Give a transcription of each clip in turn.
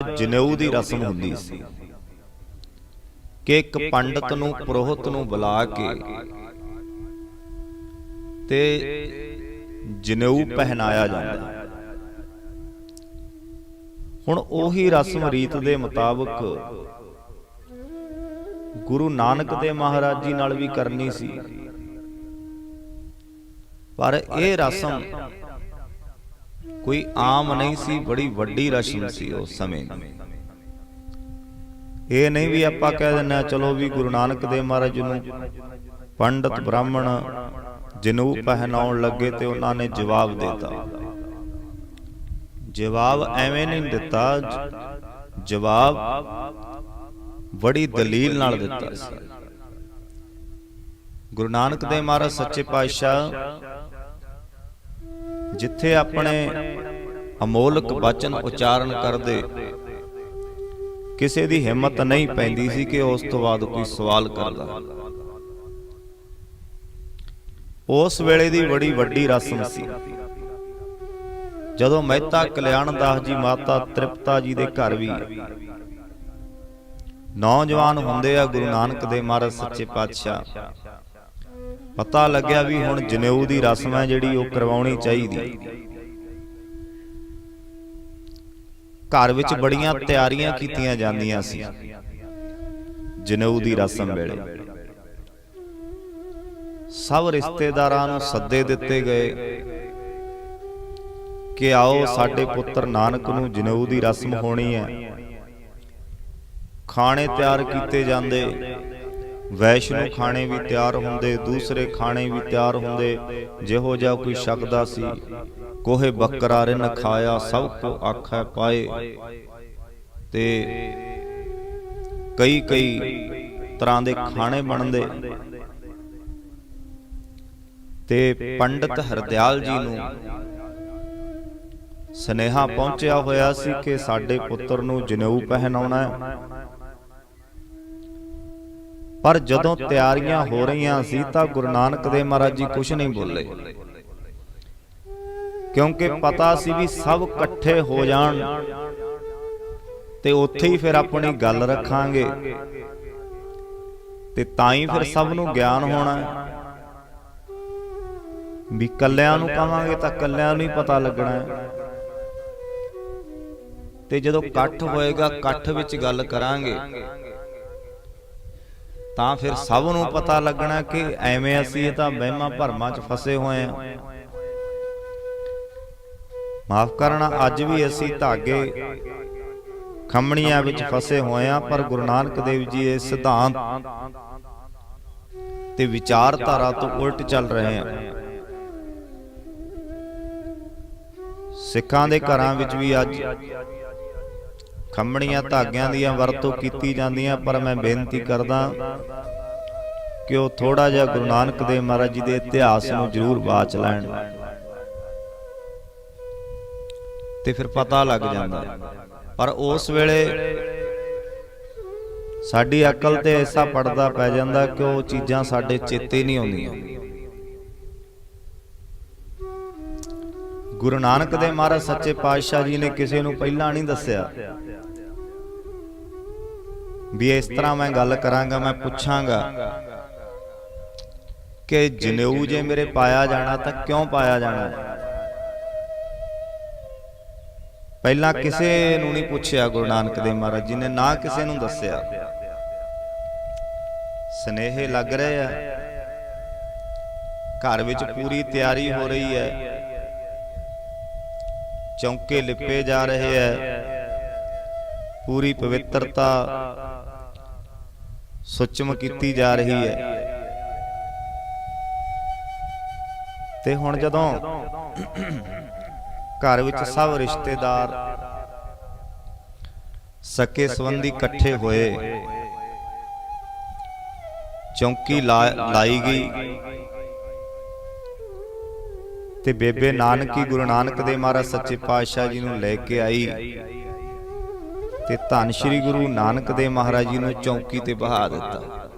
ਜਨੇਊ ਦੀ ਰਸਮ ਹੁੰਦੀ ਸੀ ਕਿ ਇੱਕ ਪੰਡਤ ਨੂੰ ਪੁਰੋਹਿਤ ਨੂੰ ਬੁਲਾ ਕੇ ਤੇ ਜਨੇਊ ਪਹਿਨਾਇਆ ਜਾਂਦਾ। ਹੁਣ ਉਹੀ ਰਸਮ ਰੀਤ ਦੇ ਮੁਤਾਬਕ ਗੁਰੂ ਨਾਨਕ ਦੇਵ ਮਹਾਰਾਜ ਜੀ ਨਾਲ ਵੀ ਕਰਨੀ ਸੀ। ਪਰ ਇਹ ਰਸਮ ਕੋਈ ਆਮ ਨਹੀਂ ਸੀ, ਬੜੀ ਵੱਡੀ ਰਸਮ ਸੀ ਉਸ ਸਮੇਂ। ਦੀ ਇਹ ਨਹੀਂ ਵੀ ਆਪਾਂ ਕਹਿ ਦਿੰਦੇ ਚਲੋ ਵੀ ਗੁਰੂ ਨਾਨਕ ਦੇਵ ਮਹਾਰਾਜ ਜੀ ਨੂੰ ਪੰਡਤ ਬ੍ਰਾਹਮਣ ਜਨੂ ਪਹਿਨਾਉਣ ਲੱਗੇ ਤੇ ਉਹਨਾਂ ਨੇ ਜਵਾਬ ਦਿੱਤਾ। ਜਵਾਬ ਐਵੇਂ ਨਹੀਂ ਦਿੱਤਾ, ਜਵਾਬ ਬੜੀ ਦਲੀਲ ਨਾਲ ਦਿੱਤਾ ਸੀ। ਗੁਰੂ ਨਾਨਕ ਦੇਵ ਮਹਾਰਾਜ ਸੱਚੇ ਪਾਤਸ਼ਾਹ ਜਿੱਥੇ ਆਪਣੇ ਅਮੋਲਕ ਬਚਨ ਉਚਾਰਨ ਕਰਦੇ, ਕਿਸੇ ਦੀ ਹਿੰਮਤ ਨਹੀਂ ਪੈਂਦੀ ਸੀ ਕਿ ਉਸ ਤੋਂ ਬਾਅਦ ਕੋਈ ਸਵਾਲ ਕਰਦਾ। ਉਸ ਵੇਲੇ ਦੀ ਬੜੀ ਵੱਡੀ ਰਸਮ ਸੀ। ਜਦੋਂ ਮਹਿਤਾ ਕਲਿਆਣ ਦਾਸ ਜੀ, ਮਾਤਾ ਤ੍ਰਿਪਤਾ ਜੀ ਦੇ ਘਰ ਵੀ ਨੌਜਵਾਨ ਹੁੰਦੇ ਆ, ਗੁਰੂ ਨਾਨਕ ਦੇ ਮਹਾਰਾਜ ਸੱਚੇ ਪਾਤਸ਼ਾਹ ਪਤਾ ਲੱਗਿਆ ਵੀ ਹੁਣ ਜਨੇਊ ਦੀ ਰਸਮ ਹੈ ਜਿਹੜੀ ਉਹ ਕਰਵਾਉਣੀ ਚਾਹੀਦੀ। ਘਰ ਵਿੱਚ ਬੜੀਆਂ ਤਿਆਰੀਆਂ ਕੀਤੀਆਂ ਜਾਂਦੀਆਂ ਸੀ। ਜਨੇਊ ਦੀ ਰਸਮ ਵੇਲੇ। ਸਭ ਰਿਸ਼ਤੇਦਾਰਾਂ ਨੂੰ ਸੱਦੇ ਦਿੱਤੇ ਗਏ ਕਿ ਆਓ ਸਾਡੇ ਪੁੱਤਰ ਨਾਨਕ ਨੂੰ ਜਨੇਊ ਦੀ ਰਸਮ ਹੋਣੀ ਹੈ। ਖਾਣੇ ਤਿਆਰ ਕੀਤੇ ਜਾਂਦੇ। ਵੈਸ਼ਨੂ ਖਾਣੇ ਵੀ ਤਿਆਰ ਹੁੰਦੇ ਦੂਸਰੇ ਖਾਣੇ ਵੀ ਤਿਆਰ ਹੁੰਦੇ ਜਿਹੋ ਜਿਹਾ ਕੋਈ ਛਕਦਾ ਸੀ। ਕੋਹੇ ਬੱਕਰਾ ਰਿਨ ਖਾਇਆ ਸਭ ਕੋ ਆਖੈ ਪਾਏ। ਤੇ ਕਈ ਕਈ ਤਰ੍ਹਾਂ ਦੇ ਖਾਣੇ ਬਣਦੇ। ਤੇ ਪੰਡਤ ਹਰਦਿਆਲ ਜੀ ਨੂੰ ਸਨੇਹਾ ਪਹੁੰਚਿਆ ਹੋਇਆ ਸੀ ਕਿ ਸਾਡੇ ਪੁੱਤਰ ਨੂੰ ਜਨੇਊ ਪਹਿਨਾਉਣਾ ਹੈ। ਪਰ ਜਦੋਂ ਤਿਆਰੀਆਂ ਹੋ ਰਹੀਆਂ ਸੀ ਤਾਂ ਗੁਰੂ ਨਾਨਕ ਦੇਵ ਮਹਾਰਾਜ ਜੀ ਕੁਝ ਨਹੀਂ ਬੋਲੇ। ਕਿਉਂਕਿ ਪਤਾ ਸੀ ਵੀ ਸਭ ਇਕੱਠੇ ਹੋ ਜਾਣ। ਤੇ ਉੱਥੇ ਹੀ ਫਿਰ ਆਪਣੀ ਗੱਲ ਰੱਖਾਂਗੇ। ਤੇ ਤਾਂ ਹੀ ਫਿਰ ਸਭ ਨੂੰ ਗਿਆਨ ਹੋਣਾ। ਵੀ ਕੱਲਿਆਂ ਨੂੰ ਕਵਾਂਗੇ ਤਾਂ ਕੱਲਿਆਂ ਨੂੰ ਹੀ ਪਤਾ ਲੱਗਣਾ। ਹੈ ਤੇ ਜਦੋਂ ਇਕੱਠ ਹੋਏਗਾ ਇਕੱਠ ਵਿੱਚ ਗੱਲ ਕਰਾਂਗੇ। ਤਾਂ ਫਿਰ ਸਭ ਨੂੰ ਪਤਾ ਲੱਗਣਾ ਕਿ ਐਵੇਂ ਅਸੀਂ ਇਹ ਤਾਂ ਵਹਿਮਾਂ ਭਰਮਾਂ 'ਚ ਫਸੇ ਹੋਏ ਆ ਮਾਫ ਕਰਨਾ ਅੱਜ ਵੀ ਅਸੀਂ ਧਾਗੇ ਖੰਮਣੀਆਂ ਵਿੱਚ ਫਸੇ ਹੋਏ ਆ ਪਰ ਗੁਰੂ ਨਾਨਕ ਦੇਵ ਜੀ ਇਹ ਸਿਧਾਂਤ ਤੇ ਵਿਚਾਰਧਾਰਾ ਤੋਂ ਉਲਟ ਚੱਲ ਰਹੇ ਆ ਸਿੱਖਾਂ ਦੇ ਘਰਾਂ ਵਿੱਚ ਵੀ ਅੱਜ ਖੰਮਣੀਆਂ ਧਾਗਿਆਂ ਦੀਆਂ ਵਰਤੋਂ ਕੀਤੀ ਜਾਂਦੀਆਂ, ਪਰ ਮੈਂ ਬੇਨਤੀ ਕਰਦਾ ਕਿ ਉਹ ਥੋੜਾ ਜਿਹਾ ਗੁਰੂ ਨਾਨਕ ਦੇਵ ਮਹਾਰਾਜ ਜੀ ਦੇ ਇਤਿਹਾਸ ਨੂੰ ਜ਼ਰੂਰ ਬਾਚ ਲੈਣ। ਤੇ ਫਿਰ ਪਤਾ ਲੱਗ ਜਾਂਦਾ। ਪਰ ਉਸ ਵੇਲੇ ਸਾਡੀ ਅਕਲ ਤੇ ਐਸਾ ਪੜਦਾ ਪੈ ਜਾਂਦਾ ਕਿ ਉਹ ਚੀਜ਼ਾਂ ਸਾਡੇ ਚੇਤੇ ਨਹੀਂ ਆਉਂਦੀਆਂ। ਗੁਰੂ ਨਾਨਕ ਦੇਵ ਮਹਾਰਾਜ ਸੱਚੇ ਪਾਤਸ਼ਾਹ ਜੀ ਨੇ ਕਿਸੇ ਨੂੰ ਪਹਿਲਾਂ ਨਹੀਂ ਦੱਸਿਆ। ਵੀ ਇਸ ਤਰ੍ਹਾਂ ਮੈਂ ਗੱਲ ਕਰਾਂਗਾ, ਮੈਂ ਪੁੱਛਾਂਗਾ ਕਿ ਜਨੇਊ ਜੇ ਮੇਰੇ ਪਾਇਆ ਜਾਣਾ ਤਾਂ ਕਿਉਂ ਪਾਇਆ ਜਾਣਾ? ਪਹਿਲਾਂ ਕਿਸੇ ਨੂੰ ਨਹੀਂ ਪੁੱਛਿਆ ਗੁਰੂ ਨਾਨਕ ਦੇਵ ਮਹਾਰਾਜ ਜੀ ਨੇ, ਨਾ ਕਿਸੇ ਨੂੰ ਦੱਸਿਆ। ਸਨੇਹੇ ਲੱਗ ਰਹੇ ਆ। ਘਰ ਵਿੱਚ ਪੂਰੀ ਤਿਆਰੀ ਹੋ ਰਹੀ ਹੈ। ਚੌਂਕੇ ਲਿਪੇ ਜਾ ਰਹੇ ਐ ਪੂਰੀ ਪਵਿੱਤਰਤਾ ਸੁਚਮ ਕੀਤੀ ਜਾ ਰਹੀ ਹੈ। ਤੇ ਹੁਣ ਜਦੋਂ ਘਰ ਵਿੱਚ ਸਭ ਰਿਸ਼ਤੇਦਾਰ ਸਕੇ ਸੰਬੰਧੀ ਇਕੱਠੇ ਹੋਏ। ਚੌਂਕੀ ਲਾਈ ਗਈ। ਤੇ ਬੇਬੇ ਨਾਨਕੀ ਗੁਰੂ ਨਾਨਕ ਦੇਵ ਮਹਾਰਾਜ ਸੱਚੇ ਪਾਤਸ਼ਾਹ ਜੀ ਨੂੰ ਲੈ ਕੇ ਆਈ। ਤੇ ਧੰਨ ਸ਼੍ਰੀ ਗੁਰੂ ਨਾਨਕ ਦੇਵ ਮਹਾਰਾਜ ਜੀ ਨੂੰ ਚੌਂਕੀ ਤੇ ਬਹਾ ਦਿੱਤਾ।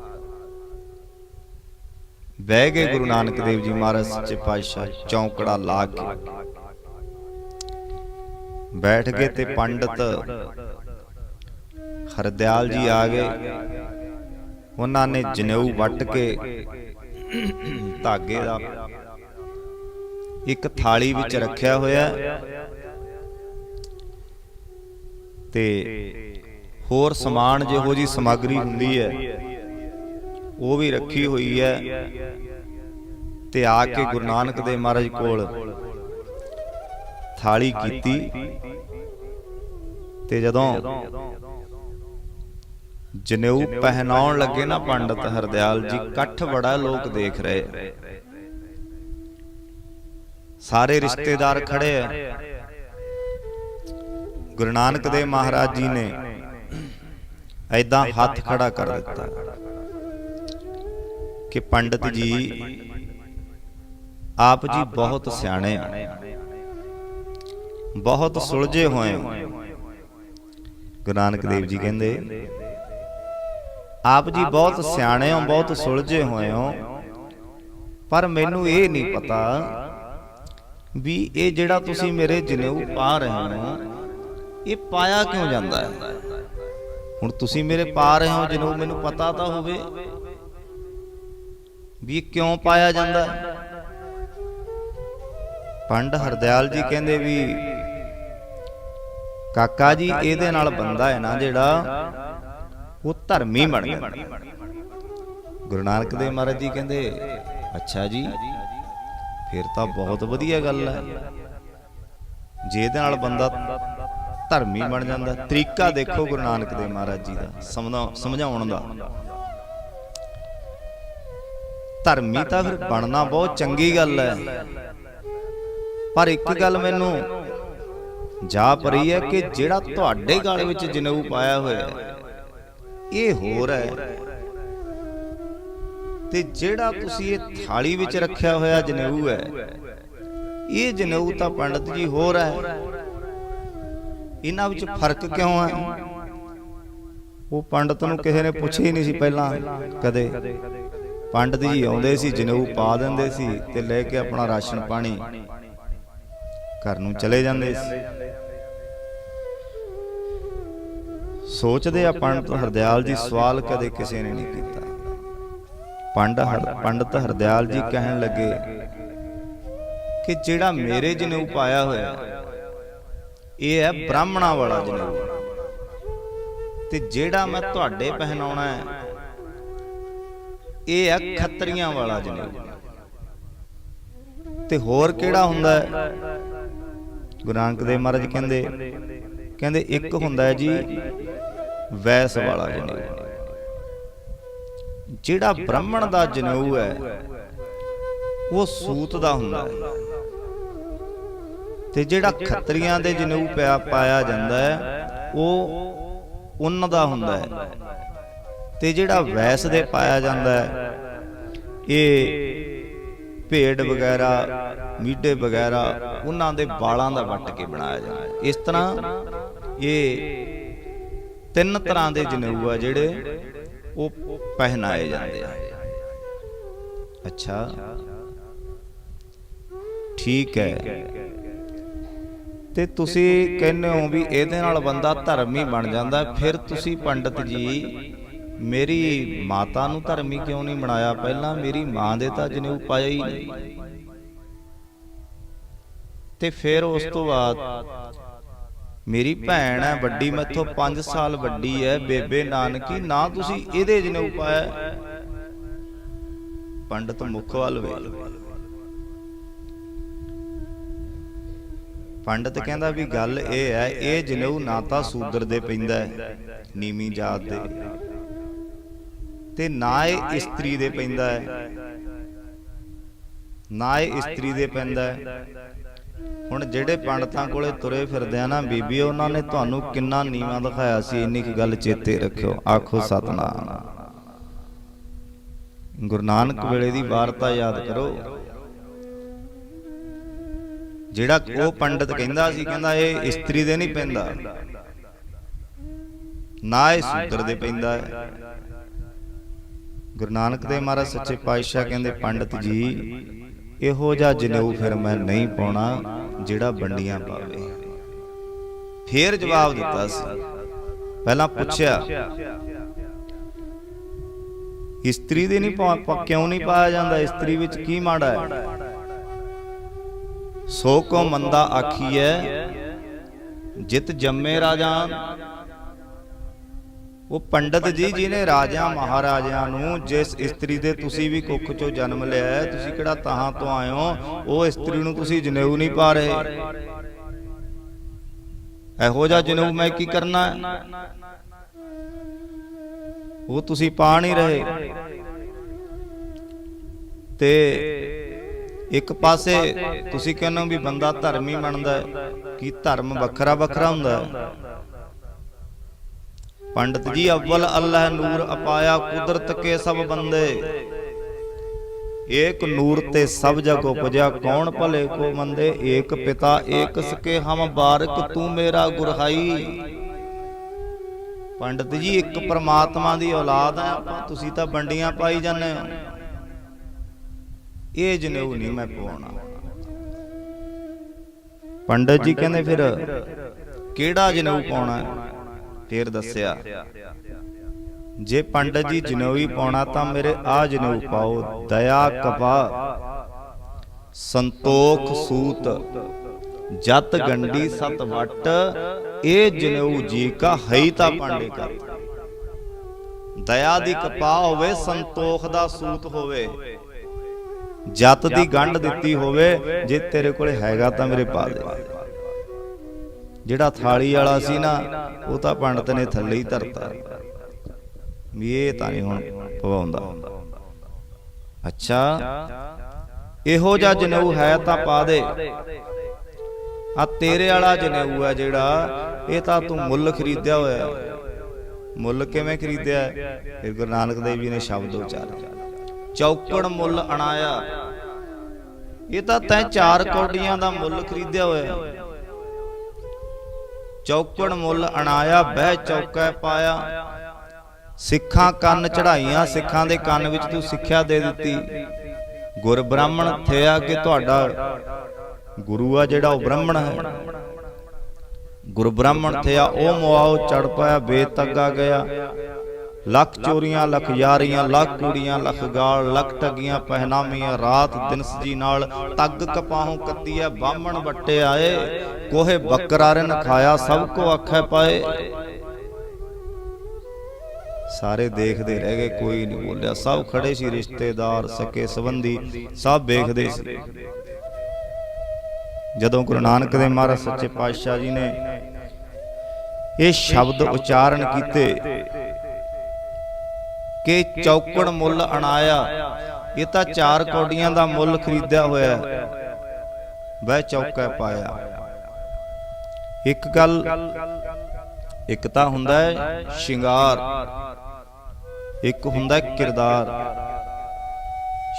ਬਹਿ ਗਏ ਗੁਰੂ ਨਾਨਕ ਦੇਵ ਜੀ ਮਹਾਰਾਜ ਸੱਚੇ ਪਾਤਸ਼ਾਹ ਚੌਂਕੜਾ ਲਾ ਕੇ। ਬੈਠ ਗਏ ਤੇ ਪੰਡਤ ਹਰਦਿਆਲ ਜੀ ਆ ਗਏ। ਉਹਨਾਂ ਨੇ ਜਨੇਊ ਵੱਟ ਕੇ ਧਾਗੇ ਦਾ ਇੱਕ ਥਾਲੀ ਵਿੱਚ ਰੱਖਿਆ ਹੋਇਆ। ਤੇ ਹੋਰ ਸਮਾਨ ਜਿਹੋ ਜੀ ਸਮੱਗਰੀ ਹੁੰਦੀ ਹੈ ਉਹ ਵੀ ਰੱਖੀ ਹੋਈ ਹੈ ਤੇ ਆ ਕੇ ਗੁਰੂ ਨਾਨਕ ਦੇਵ ਮਹਾਰਾਜ ਕੋਲ ਥਾਲੀ ਕੀਤੀ। ਤੇ ਜਦੋਂ ਜਨੇਊ ਪਹਿਨਾਉਣ ਲੱਗੇ ਨਾ ਪੰਡਤ ਹਰਦਿਆਲ ਜੀ ਇਕੱਠ ਬੜਾ ਲੋਕ ਦੇਖ ਰਹੇ। ਸਾਰੇ ਰਿਸ਼ਤੇਦਾਰ ਖੜੇ ਆ। ਗੁਰੂ ਨਾਨਕ ਦੇਵ ਮਹਾਰਾਜ ਜੀ ਨੇ ਐਦਾਂ ਹੱਥ ਖੜਾ ਕਰ ਦਿੱਤਾ। ਕਿ ਪੰਡਤ ਜੀ ਆਪ ਜੀ ਬਹੁਤ ਸਿਆਣੇ ਆ। ਬਹੁਤ ਸੁਲਝੇ ਹੋਏ ਹੋ ਗੁਰੂ ਨਾਨਕ ਦੇਵ ਜੀ ਕਹਿੰਦੇ ਆਪ ਜੀ ਬਹੁਤ ਸਿਆਣੇ ਹੋ ਬਹੁਤ ਸੁਲਝੇ ਹੋਏ ਹੋ। ਪਰ ਮੈਨੂੰ ਇਹ ਨਹੀਂ ਪਤਾ ਵੀ ਇਹ ਜਿਹੜਾ ਤੁਸੀਂ ਮੇਰੇ ਜਨੇਊ ਪਾ ਰਹੇ ਹੋ, ਇਹ ਪਾਇਆ ਕਿਉਂ ਜਾਂਦਾ ਹੈ? ਹੁਣ ਤੁਸੀਂ ਮੇਰੇ ਪਾ ਰਹੇ ਹੋ ਜਨੇਊ, ਮੈਨੂੰ ਪਤਾ ਤਾਂ ਹੋਵੇ ਵੀ ਇਹ ਕਿਉਂ ਪਾਇਆ ਜਾਂਦਾ ਹੈ। ਪੰਡ ਹਰਦਿਆਲ ਜੀ ਕਹਿੰਦੇ ਵੀ, ਕਾਕਾ ਜੀ, ਇਹਦੇ ਨਾਲ ਬੰਦਾ ਹੈ ਨਾ ਜਿਹੜਾ, ਉਹ ਧਰਮੀ ਬਣ ਗਿਆ ਗੁਰੂ ਨਾਨਕ ਦੇਵ ਮਹਾਰਾਜ ਜੀ ਕਹਿੰਦੇ, ਅੱਛਾ ਜੀ ਫਿਰ ਤਾਂ ਬਹੁਤ ਵਧੀਆ ਗੱਲ ਹੈ। ਜੇ ਇਹਦੇ ਨਾਲ ਬੰਦਾ ਧਰਮੀ ਬਣ ਜਾਂਦਾ ਤਰੀਕਾ ਦੇਖੋ ਗੁਰੂ ਨਾਨਕ ਦੇਵ ਮਹਾਰਾਜ ਜੀ ਦਾ ਸਮਝਾ- ਸਮਝਾਉਣ ਦਾ। ਧਰਮੀ ਤਾਂ ਫਿਰ ਬਣਨਾ ਬਹੁਤ ਚੰਗੀ ਗੱਲ ਹੈ। ਪਰ ਇੱਕ ਗੱਲ ਮੈਨੂੰ ਜਾਪ ਰਹੀ ਹੈ ਕਿ ਜਿਹੜਾ ਤੁਹਾਡੇ ਗਾਲੇ ਵਿੱਚ ਜਨੇਊ ਪਾਇਆ ਹੋਇਆ ਹੈ ਇਹ ਹੋਰ ਹੈ। ਤੇ ਜਿਹੜਾ ਤੁਸੀਂ ਇਹ ਥਾਲੀ ਵਿੱਚ ਰੱਖਿਆ ਹੋਇਆ ਜਨੇਊ ਹੈ, ਇਹ ਜਨੇਊ ਤਾਂ ਪੰਡਤ ਜੀ ਹੋਰ ਹੈ। ਇਹਨਾਂ ਵਿੱਚ ਫ਼ਰਕ ਕਿਉਂ ਹੈ? ਉਹ ਪੰਡਤ ਨੂੰ ਕਿਸੇ ਨੇ ਪੁੱਛਿਆ ਹੀ ਨਹੀਂ ਸੀ ਪਹਿਲਾਂ, ਕਦੇ। ਪੰਡਤ ਜੀ ਆਉਂਦੇ ਸੀ, ਜਨੇਊ ਪਾ ਦਿੰਦੇ ਸੀ ਤੇ ਲੈ ਕੇ ਆਪਣਾ ਰਾਸ਼ਨ ਪਾਣੀ ਘਰ ਨੂੰ ਚਲੇ ਜਾਂਦੇ ਸੀ। ਸੋਚਦੇ ਆ ਪੰਡਤ ਹਰਦਿਆਲ ਜੀ ਸਵਾਲ ਕਦੇ ਕਿਸੇ ਨੇ ਨਹੀਂ ਕੀਤਾ। ਪੰਡ ਹਰ ਪੰਡਤ ਹਰਦਿਆਲ ਜੀ ਕਹਿਣ ਲੱਗੇ ਕਿ ਜਿਹੜਾ ਮੇਰੇ ਜਨੇਊ ਪਾਇਆ ਹੋਇਆ, ਇਹ ਹੈ ਬ੍ਰਾਹਮਣਾ ਵਾਲਾ ਜਨੇਊ। ਤੇ ਜਿਹੜਾ ਮੈਂ ਤੁਹਾਡੇ ਪਹਿਨਾਉਣਾ ਹੈ, ਇਹ ਹੈ ਖੱਤਰੀਆਂ ਵਾਲਾ ਜਨੇਊ। ਤੇ ਹੋਰ ਕਿਹੜਾ ਹੁੰਦਾ ਹੈ? ਗੁਰੂ ਨਾਨਕ ਦੇਵ ਮਹਾਰਾਜ ਕਹਿੰਦੇ ਕਹਿੰਦੇ ਇੱਕ ਹੁੰਦਾ ਹੈ ਜੀ ਵੈਸ ਵਾਲਾ ਜਨੇਊ। ਜਿਹੜਾ ਬ੍ਰਾਹਮਣ ਦਾ ਜਨੇਊ ਹੈ ਉਹ ਸੂਤ ਦਾ ਹੁੰਦਾ ਹੈ। ਤੇ ਜਿਹੜਾ ਖੱਤਰੀਆਂ ਦੇ ਜਨੇਊ ਪਿਆ ਪਾਇਆ ਜਾਂਦਾ ਹੈ ਉਹ ਉਹਨਾਂ ਦਾ ਹੁੰਦਾ ਹੈ। ਤੇ ਜਿਹੜਾ ਵੈਸ ਦੇ ਪਾਇਆ ਜਾਂਦਾ ਹੈ ਇਹ ਭੇਡ ਵਗੈਰਾ ਮੀਡੇ ਵਗੈਰਾ ਉਹਨਾਂ ਦੇ ਵਾਲਾਂ ਦਾ ਵੱਟ ਕੇ ਬਣਾਇਆ ਜਾਂਦਾ ਹੈ। ਇਸ ਤਰ੍ਹਾਂ ਇਹ ਤਿੰਨ ਤਰ੍ਹਾਂ ਦੇ ਜਨੇਊ ਆ ਜਿਹੜੇ ਉਹ ਪਹਿਨਾਏ ਜਾਂਦੇ ਆ। ਅੱਛਾ। ਠੀਕ ਹੈ। ਤੇ ਤੁਸੀਂ ਕਹਿੰਦੇ ਹੋ ਵੀ ਇਹਦੇ ਨਾਲ ਬੰਦਾ ਧਰਮੀ ਬਣ ਜਾਂਦਾ, ਫਿਰ ਤੁਸੀਂ ਪੰਡਤ ਜੀ, ਮੇਰੀ ਮਾਤਾ ਨੂੰ ਧਰਮੀ ਕਿਉਂ ਨਹੀਂ ਬਣਾਇਆ? ਪਹਿਲਾਂ ਮੇਰੀ ਮਾਂ ਦੇ ਤਾਂ ਜਨੇਊ ਪਾਇਆ ਹੀ ਨਹੀਂ। ਤੇ ਫਿਰ ਉਸ ਤੋਂ ਬਾਅਦ ਮੇਰੀ ਭੈਣ ਹੈ ਵੱਡੀ ਮੈਥੋਂ 5 ਸਾਲ ਵੱਡੀ ਹੈ ਬੇਬੇ ਨਾਨਕੀ ਨਾ ਤੁਸੀਂ ਇਹਦੇ ਜਨੇਊ ਪਾਇਆ ਪੰਡਤ ਮੁਖਵਾਲ ਵੇਲ ਪੰਡਤ ਕਹਿੰਦਾ ਵੀ ਗੱਲ ਇਹ ਹੈ ਇਹ ਜਨੇਊ ਨਾ ਤਾਂ ਸੂਦਰ ਦੇ ਪੈਂਦਾ ਹੈ ਨੀਵੀਂ ਜਾਤ ਦੇ। ਤੇ ਨਾ ਇਹ ਇਸਤਰੀ ਦੇ ਪੈਂਦਾ ਹੈ। ਨਾ ਇਹ ਇਸਤਰੀ ਦੇ ਪੈਂਦਾ ਹੈ। ਹੁਣ ਜਿਹੜੇ ਪੰਡਤਾਂ ਕੋਲੇ ਤੁਰੇ ਫਿਰਦੇ ਆ ਨਾ, ਬੀਬੀ, ਉਹਨਾਂ ਨੇ ਤੁਹਾਨੂੰ ਕਿੰਨਾ ਨੀਵਾਂ ਦਿਖਾਇਆ ਸੀ, ਇੰਨੀ ਕੁ ਗੱਲ ਚੇਤੇ ਰੱਖਿਓ। ਆਖੋ ਸਤਨਾਮ। ਗੁਰੂ ਨਾਨਕ ਵੇਲੇ ਦੀ ਵਾਰਤਾ ਯਾਦ ਕਰੋ। ਜਿਹੜਾ ਉਹ ਪੰਡਤ ਕਹਿੰਦਾ ਸੀ, ਕਹਿੰਦਾ ਇਹ ਇਸਤਰੀ ਦੇ ਨਹੀਂ ਪੈਂਦਾ। ਨਾ ਇਹ ਸੂਤਰ ਦੇ ਪੈਂਦਾ ਹੈ। ਗੁਰੂ ਨਾਨਕ ਦੇਵ ਮਹਾਰਾਜ ਸੱਚੇ ਪਾਤਸ਼ਾਹ ਕਹਿੰਦੇ, ਪੰਡਤ ਜੀ ਇਹੋ ਜਿਹਾ ਜਨੇਊ ਫਿਰ ਮੈਂ ਨਹੀਂ ਪਾਉਣਾ ਜਿਹੜਾ ਬੰਡੀਆਂ ਪਾਵੇ। ਫੇਰ ਜਵਾਬ ਦਿੱਤਾ ਸੀ। ਪਹਿਲਾਂ ਪੁੱਛਿਆ। ਇਸਤਰੀ ਦੇ ਨਹੀਂ ਪਾ- ਕਿਉਂ ਨਹੀਂ ਪਾਇਆ ਜਾਂਦਾ? ਇਸਤਰੀ ਵਿੱਚ ਕੀ ਮਾੜਾ ਹੈ? ਸੋ ਕੋ ਮੰਦਾ ਆਖੀਐ ਜਿਤ ਜੰਮੇ ਰਾਜਾਨ ਉਹ ਪੰਡਤ ਜੀ ਜਿਹਨੇ ਰਾਜਿਆਂ, ਮਹਾਰਾਜਿਆਂ ਨੂੰ ਜਿਸ ਇਸਤਰੀ ਦੇ ਤੁਸੀਂ ਵੀ ਕੁੱਖ ਚੋਂ ਜਨਮ ਲਿਆ ਤੁਸੀਂ ਕਿਹੜਾ ਤਾਹਾਂ ਤੋਂ ਆਏ ਉਹ ਇਸਤਰੀ ਨੂੰ ਤੁਸੀਂ ਜਨੇਊ ਨਹੀਂ ਪਾ ਰਹੇ। ਇਹੋ ਜਿਹਾ ਜਨੇਊ ਮੈਂ ਕੀ ਕਰਨਾ? ਉਹ ਤੁਸੀਂ ਪਾ ਨਹੀਂ ਰਹੇ। ਤੇ ਇੱਕ ਪਾਸੇ ਤੁਸੀਂ ਕਹਿੰਦੇ ਹੋ ਵੀ ਬੰਦਾ ਧਰਮੀ ਬਣਦਾ ਹੈ, ਕੀ ਧਰਮ ਵੱਖਰਾ ਵੱਖਰਾ ਹੁੰਦਾ ਹੈ? ਪੰਡਤ ਜੀ ਅਵਲ ਅੱਲਾਹ ਨੂਰ ਅਪਾਇਆ ਕੁਦਰਤ ਕੇ ਸਭ ਬੰਦੇ। ਏਕ ਨੂਰ ਤੇ ਸਭ ਜਗ ਉਪਜਿਆ ਕੌਣ ਭਲੇ ਕੋ ਮੰਦੇ? ਏਕ ਪਿਤਾ ਏਕ ਸਕੇ ਹਮ ਬਾਰਕ ਤੂੰ ਮੇਰਾ ਗੁਰਹਾਈ। ਪੰਡਤ ਜੀ ਇੱਕ ਪ੍ਰਮਾਤਮਾ ਦੀ ਔਲਾਦ ਆ ਆਪਾਂ ਤੁਸੀਂ ਤਾਂ ਵੰਡੀਆਂ ਪਾਈ ਜਾਂਦੇ ਹੋ। ਇਹ ਜਨੇਊ ਨਹੀਂ ਮੈਂ ਪਵਾਉਣਾ ਪੰਡਤ ਜੀ ਕਹਿੰਦੇ ਫਿਰ ਕਿਹੜਾ ਜਨੇਊ ਪਾਉਣਾ ਹੈ? ਫਿਰ ਦੱਸਿਆ ਜੇ ਪੰਡਤ ਜੀ ਜਨੇਊ ਪਾਉਣਾ ਤਾਂ ਮੇਰੇ ਆ ਜਨੇਊ ਪਾਓ ਦਇਆ ਕਪਾ ਸੰਤੋਖ ਸੂਤ ਜਤ ਗੰਡੀ ਸਤ ਵਟ ਇਹ ਜਨੇਊ ਜੀ ਕਾ ਹੈ ਤਾਂ ਪਾਂਡੇ ਕਾ ਦਇਆ ਦੀ ਕਪਾ ਹੋਵੇ ਸੰਤੋਖ ਦਾ ਸੂਤ ਹੋਵੇ। ਜਤ ਦੀ ਗੰਢ ਦਿੱਤੀ ਹੋਵੇ ਜੇ ਤੇਰੇ ਕੋਲੇ ਹੈਗਾ ਤਾਂ ਮੇਰੇ ਪਾ ਦੇ। ਜਿਹੜਾ ਥਾਲੀ ਵਾਲਾ ਸੀ ਨਾ, ਉਹ ਤਾਂ ਪੰਡਤ ਨੇ ਥੱਲੇ ਹੀ ਧਰਤਾ। ਵੀ ਇਹ ਤਾਂ ਨਹੀਂ ਹੁਣ ਪਵਾਉਂਦਾ। ਅੱਛਾ, ਇਹੋ ਜਿਹਾ ਜਨੇਊ ਹੈ ਤਾਂ ਪਾ ਦੇ। ਆ ਤੇਰੇ ਵਾਲਾ ਜਨੇਊ ਹੈ ਜਿਹੜਾ, ਇਹ ਤਾਂ ਤੂੰ ਮੁੱਲ ਖਰੀਦਿਆ ਹੋਇਆ ਮੁੱਲ ਕਿਵੇਂ ਖਰੀਦਿਆ ਫਿਰ ਗੁਰੂ ਨਾਨਕ ਦੇਵ ਜੀ ਨੇ ਸ਼ਬਦ ਉਚਾਰੇ ਚੌਕੜ ਮੁੱਲ ਅਣਾਇਆ। ਇਹ ਤਾਂ ਤੈਂ ਚਾਰ ਕੌਡੀਆਂ ਦਾ ਮੁੱਲ ਖਰੀਦਿਆ ਹੋਇਆ ਹੈ। ਚੌਕੜ ਮੁੱਲ ਅਣਾਇਆ, ਬਹਿ ਚੌਕੈ ਪਾਇਆ। ਸਿੱਖਾਂ ਕੰਨ ਚੜਾਈਆਂ ਸਿੱਖਾਂ ਦੇ ਕੰਨ ਵਿੱਚ ਤੂੰ ਸਿੱਖਿਆ ਦੇ ਦਿੱਤੀ। ਗੁਰ ਬ੍ਰਾਹਮਣ ਥਿਆ ਕਿ ਤੁਹਾਡਾ ਗੁਰੂ ਆ ਜਿਹੜਾ ਉਹ ਬ੍ਰਾਹਮਣ ਹੈ। ਗੁਰ ਬ੍ਰਾਹਮਣ ਥਿਆ, ਉਹ ਮੁਆਓ ਚੜ ਪਾਇਆ, ਬੇਤੱਗਾ ਗਿਆ। ਲੱਖ ਚੋਰੀਆਂ, ਲੱਖ ਯਾਰੀਆਂ, ਲੱਖ ਕੁੜੀਆਂ, ਲੱਖ ਗਾਲ, ਲੱਖ ਠਗੀਆਂ, ਪਹਿਨਾਮੀਆਂ, ਰਾਤ ਦਿਨ ਸਜੀ ਨਾਲ ਤੱਗ ਕਪਾਹੋਂ ਕੱਤੀਐ, ਬਾਹਮਣ ਵੱਟੇ ਆਏ, ਕੋਹੇ ਬੱਕਰਾਰਨ ਖਾਇਆ, ਸਭ ਕੋ ਆਖੈ ਪਾਏ। ਸਾਰੇ ਦੇਖਦੇ ਰਹਿ ਗਏ, ਕੋਈ ਨਹੀਂ ਬੋਲਿਆ, ਸਭ ਖੜੇ ਸੀ ਰਿਸ਼ਤੇਦਾਰ, ਸਕੇ ਸੰਬੰਧੀ, ਸਭ ਵੇਖਦੇ ਸੀ। ਜਦੋਂ ਗੁਰੂ ਨਾਨਕ ਦੇਵ ਮਹਾਰਾਜ ਸੱਚੇ ਪਾਤਸ਼ਾਹ ਜੀ ਨੇ ਇਹ ਸ਼ਬਦ ਉਚਾਰਨ ਕੀਤੇ ਕਿ ਚੌਕੜ ਮੁੱਲ ਅਣਾਇਆ, ਇਹ ਤਾਂ ਚਾਰ ਕੌਡੀਆਂ ਦਾ ਮੁੱਲ ਖਰੀਦਿਆ ਹੋਇਆ ਹੈ। ਵਹਿ ਚੌਕਾ ਪਾਇਆ। ਇੱਕ ਗੱਲ, ਇੱਕ ਤਾਂ ਹੁੰਦਾ ਹੈ ਸ਼ਿੰਗਾਰ, ਇੱਕ ਹੁੰਦਾ ਹੈ ਕਿਰਦਾਰ।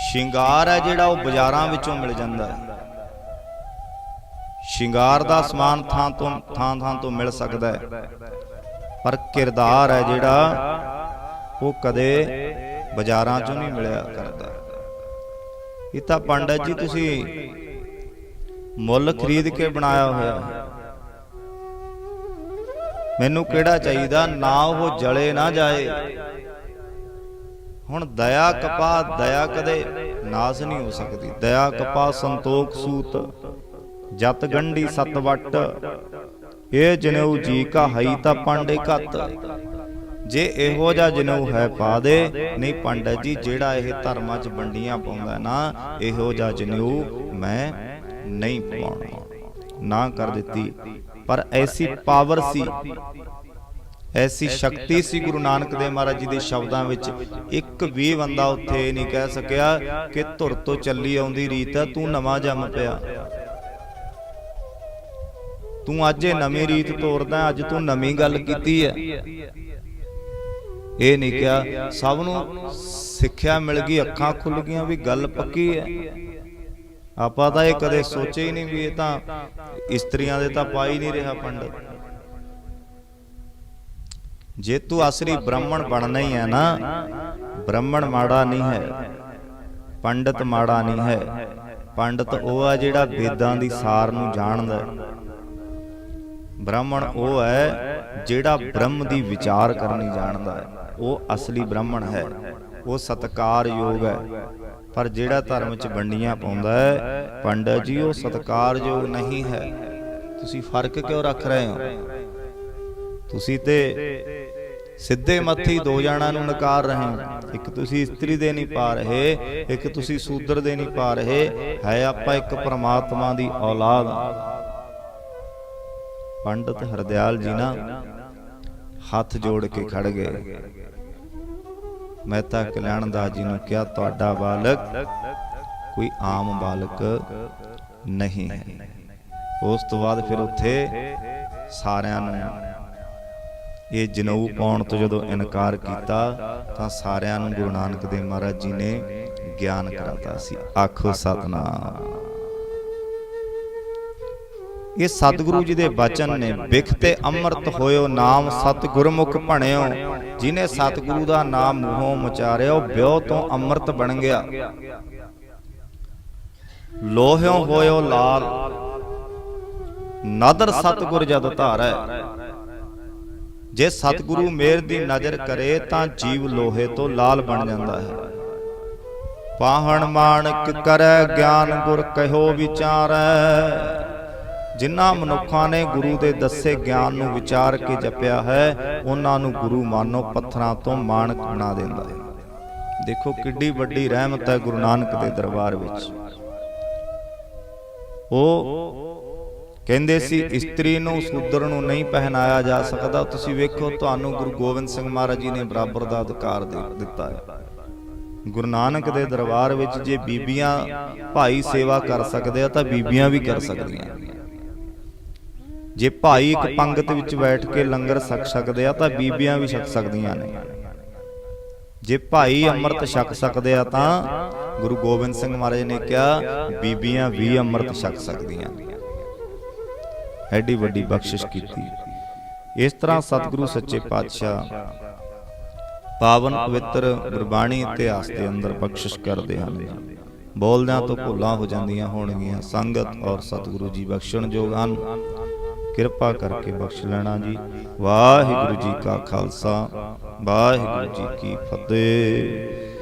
ਸ਼ਿੰਗਾਰ ਹੈ ਜਿਹੜਾ ਉਹ ਬਾਜ਼ਾਰਾਂ ਵਿੱਚੋਂ ਮਿਲ ਜਾਂਦਾ ਹੈ। ਸ਼ਿੰਗਾਰ ਦਾ ਸਮਾਨ ਥਾਂ ਤੋਂ, ਥਾਂ ਥਾਂ ਤੋਂ ਮਿਲ ਸਕਦਾ ਹੈ। ਪਰ ਕਿਰਦਾਰ ਹੈ ਜਿਹੜਾ ਉਹ ਕਦੇ ਬਾਜ਼ਾਰਾਂ 'ਚੋਂ ਨਹੀਂ ਮਿਲਿਆ ਕਰਦਾ। ਇਹ ਤਾਂ ਪੰਡਤ ਜੀ, ਤੁਸੀਂ ਮੁੱਲ ਖਰੀਦ ਕੇ ਬਣਾਇਆ ਹੋਇਆ। ਮੈਨੂੰ ਕਿਹੜਾ ਚਾਹੀਦਾ? ਨਾ ਉਹ ਜਲੇ ਨਾ ਜਾਏ। ਹੁਣ ਦਇਆ ਕਪਾ, ਦਇਆ ਕਦੇ ਨਾਸ ਨਹੀਂ ਹੋ ਸਕਦੀ। ਦਇਆ ਕਪਾ ਸੰਤੋਖ ਸੂਤ, ਜਤ ਗੰਢੀ ਸਤ ਵਟ ਇਹ ਜਨੇਊ ਜੀ ਕਾ ਹਈ ਤਾਂ ਪਾਂਡੇ ਘੱਤ। ਜੇ ਇਹੋ ਜਿਹਾ ਜਨੇਊ ਹੈ ਪਾ ਦੇ ਨਹੀਂ ਪੰਡਤ ਜੀ ਜਿਹੜਾ ਇਹ ਧਰਮਾਂ 'ਚ ਵੰਡੀਆਂ ਪਾਉਂਦਾ ਨਾ ਇਹੋ ਜਿਹਾ ਜਨੇਊ ਮੈਂ ਨਹੀਂ ਪਵਾਉਣਾ ਨਾ ਕਰ ਦਿੱਤੀ। ਪਰ ਐਸੀ ਪਾਵਰ ਸੀ ਐਸੀ ਸ਼ਕਤੀ ਸੀ ਗੁਰੂ ਨਾਨਕ ਦੇਵ ਮਹਾਰਾਜ ਜੀ ਦੇ ਸ਼ਬਦਾਂ ਵਿੱਚ ਇੱਕ ਵੀ ਬੰਦਾ ਉੱਥੇ ਨਹੀਂ ਕਹਿ ਸਕਿਆ ਕਿ ਧੁਰ ਤੋਂ ਚੱਲੀ ਆਉਂਦੀ ਰੀਤ ਆ ਤੂੰ ਨਵਾਂ ਜੰਮ ਪਿਆ। ਤੂੰ ਅੱਜ ਇਹ ਨਵੀਂ ਰੀਤ ਤੋਰਦਾ ਅੱਜ ਤੂੰ ਨਵੀਂ ਗੱਲ ਕੀਤੀ ਹੈ। ਇਹ ਨਹੀਂ ਕਿਹਾ ਸਭ ਨੂੰ ਸਿੱਖਿਆ ਮਿਲ ਗਈ ਅੱਖਾਂ ਖੁੱਲ ਗਈਆਂ ਵੀ ਗੱਲ ਪੱਕੀ ਹੈ। ਆਪਾਂ ਤਾਂ ਇਹ ਕਦੇ ਸੋਚੇ ਹੀ ਨਹੀਂ ਵੀ ਇਹ ਤਾਂ ਇਸਤਰੀਆਂ ਦੇ ਤਾਂ ਪਾ ਹੀ ਨਹੀਂ ਰਿਹਾ ਪੰਡਤ। ਜੇ ਤੂੰ ਅਸਲੀ ਬ੍ਰਾਹਮਣ ਬਣਨਾ ਹੀ ਹੈ ਨਾ ਬ੍ਰਾਹਮਣ ਮਾੜਾ ਨਹੀਂ ਹੈ। ਪੰਡਤ ਮਾੜਾ ਨਹੀਂ ਹੈ। ਪੰਡਤ ਉਹ ਆ ਜਿਹੜਾ ਵੇਦਾਂ ਦੀ ਸਾਰ ਨੂੰ ਜਾਣਦਾ ਹੈ। ਬ੍ਰਾਹਮਣ ਉਹ ਹੈ ਜਿਹੜਾ ਬ੍ਰਹਮ ਦੀ ਵਿਚਾਰ ਕਰਨੀ ਜਾਣਦਾ ਹੈ। ਉਹ ਅਸਲੀ ਬ੍ਰਾਹਮਣ ਹੈ। ਉਹ ਸਤਕਾਰਯੋਗ ਹੈ। ਪਰ ਜਿਹੜਾ ਧਰਮ ਚ ਵੰਡੀਆਂ ਪਾਉਂਦਾ ਹੈ, ਪੰਡਤ ਜੀ, ਉਹ ਸਤਕਾਰਯੋਗ ਨਹੀਂ ਹੈ। ਤੁਸੀਂ ਫ਼ਰਕ ਕਿਉਂ ਰੱਖ ਰਹੇ ਹੋ? ਤੁਸੀਂ ਤੇ ਸਿੱਧੇ ਮੱਥੀ ਦੋ ਜਣਾਂ ਨੂੰ ਨਕਾਰ ਰਹੇ ਹੋ। ਇੱਕ ਤੁਸੀਂ ਇਸਤਰੀ ਦੇ ਨਹੀਂ ਪਾ ਰਹੇ, ਇੱਕ ਤੁਸੀਂ ਸੂਦਰ ਦੇ ਨਹੀਂ ਪਾ ਰਹੇ। ਹੈ ਆਪਾਂ ਇੱਕ ਪ੍ਰਮਾਤਮਾ ਦੀ ਔਲਾਦ। ਪੰਡਤ ਹਰਦਿਆਲ ਜੀ ਨਾ ਹੱਥ ਜੋੜ ਕੇ ਖੜ ਗਏ। ਮਹਿਤਾ ਕਲਿਆਣਦਾਸ ਜੀ ਨੂੰ ਕਿਹਾ ਤੁਹਾਡਾ ਬਾਲਕ ਕੋਈ ਆਮ ਬਾਲਕ ਨਹੀਂ ਹੈ। ਉਸ ਤੋਂ ਬਾਅਦ ਫਿਰ ਉੱਥੇ ਸਾਰਿਆਂ ਨੂੰ ਇਹ ਜਨੇਊ ਪਾਉਣ ਤੋਂ ਜਦੋਂ ਇਨਕਾਰ ਕੀਤਾ ਤਾਂ ਸਾਰਿਆਂ ਨੂੰ ਗੁਰੂ ਨਾਨਕ ਦੇਵ ਮਹਾਰਾਜ ਜੀ ਨੇ ਗਿਆਨ ਕਰਾਤਾ ਸੀ। ਆਖੋ ਸਤਨਾਮ। ਇਹ ਸਤਿਗੁਰੂ ਜੀ ਦੇ ਬਚਨ ਨੇ। ਬਿਖ ਤੇ ਅੰਮ੍ਰਿਤ ਹੋਇਓ, ਨਾਮ ਸਤਿਗੁਰਮੁਖ ਭਣਿਓ। ਜਿਨੇ ਸਤਿਗੁਰੂ ਦਾ ਨਾਮ ਮੂੰਹੋਂ ਉਚਾਰਿਆ ਬਿਉ ਤੋਂ ਅੰਮ੍ਰਿਤ ਬਣ ਗਿਆ। ਲੋਹਿਓ ਹੋਇਓ ਲਾਲ। ਨਦਰ ਸਤਿਗੁਰ ਜਦ ਧਾਰੈ। ਜੇ ਸਤਿਗੁਰੂ ਮੇਰ ਦੀ ਨਜ਼ਰ ਕਰੇ, ਤਾਂ ਜੀਵ ਲੋਹੇ ਤੋਂ ਲਾਲ ਬਣ ਜਾਂਦਾ ਹੈ। ਪਾਹਣ ਮਾਣਕ ਕਰੈ, ਗਿਆਨ ਗੁਰ ਕਹਿਓ ਵਿਚਾਰੈ। ਜਿਨ੍ਹਾਂ ਮਨੁੱਖਾਂ ਨੇ ਗੁਰੂ ਦੇ ਦੱਸੇ ਗਿਆਨ ਨੂੰ ਵਿਚਾਰ ਕੇ ਜਪਿਆ ਹੈ, ਉਹਨਾਂ ਨੂੰ ਗੁਰੂ ਮਾਨੋ ਪੱਥਰਾਂ ਤੋਂ ਮਾਣਕ ਬਣਾ ਦਿੰਦਾ ਹੈ। ਦੇਖੋ ਕਿੱਡੀ ਵੱਡੀ ਰਹਿਮਤ ਹੈ ਗੁਰੂ ਨਾਨਕ ਦੇ ਦਰਬਾਰ ਵਿੱਚ। ਉਹ ਕਹਿੰਦੇ ਸੀ, ਇਸਤਰੀ ਨੂੰ ਸੂਦਰ ਨੂੰ ਨਹੀਂ ਪਹਿਨਾਇਆ ਜਾ ਸਕਦਾ। ਤੁਸੀਂ ਵੇਖੋ, ਤੁਹਾਨੂੰ ਗੁਰੂ ਗੋਬਿੰਦ ਸਿੰਘ ਮਹਾਰਾਜ ਜੀ ਨੇ ਬਰਾਬਰ ਦਾ ਅਧਿਕਾਰ ਦੇ ਦਿੱਤਾ ਹੈ। ਗੁਰੂ ਨਾਨਕ ਦੇ ਦਰਬਾਰ ਵਿੱਚ ਜੇ ਬੀਬੀਆਂ ਭਾਈ ਸੇਵਾ ਕਰ ਸਕਦੇ ਆ, ਤਾਂ ਬੀਬੀਆਂ ਵੀ ਕਰ ਸਕਦੀਆਂ ਜੇ ਭਾਈ ਇੱਕ ਪੰਗਤ ਵਿੱਚ ਬੈਠ ਕੇ ਲੰਗਰ ਛਕ ਸਕਦੇ ਆ ਤਾਂ ਬੀਬੀਆਂ ਵੀ ਛਕ ਸਕਦੀਆਂ ਨੇ। ਜੇ ਭਾਈ ਅੰਮ੍ਰਿਤ ਛਕ ਸਕਦੇ ਆ ਤਾਂ ਗੁਰੂ ਗੋਬਿੰਦ ਸਿੰਘ ਮਹਾਰਾਜ ਨੇ ਕਿਹਾ ਬੀਬੀਆਂ ਵੀ ਅੰਮ੍ਰਿਤ ਛਕ ਸਕਦੀਆਂ ਐਡੀ ਵੱਡੀ ਬਖਸ਼ਿਸ਼ ਕੀਤੀ। ਇਸ ਤਰ੍ਹਾਂ ਸਤਿਗੁਰੂ ਸੱਚੇ ਪਾਤਸ਼ਾਹ ਪਾਵਨ ਪਵਿੱਤਰ ਗੁਰਬਾਣੀ ਇਤਿਹਾਸ ਦੇ ਅੰਦਰ ਬਖਸ਼ਿਸ਼ ਕਰਦੇ ਹਨ। ਬੋਲਦਿਆਂ ਤੋਂ ਭੁੱਲਾਂ ਹੋ ਜਾਂਦੀਆਂ ਹੋਣਗੀਆਂ। ਸੰਗਤ ਔਰ ਸਤਿਗੁਰੂ ਜੀ ਬਖਸ਼ਣ ਯੋਗ ਹਨ। ਕਿਰਪਾ ਕਰਕੇ ਬਖਸ਼ ਲੈਣਾ ਜੀ। ਵਾਹਿਗੁਰੂ ਜੀ ਕਾ ਖਾਲਸਾ ਵਾਹਿਗੁਰੂ ਜੀ ਕੀ ਫਤਿਹ।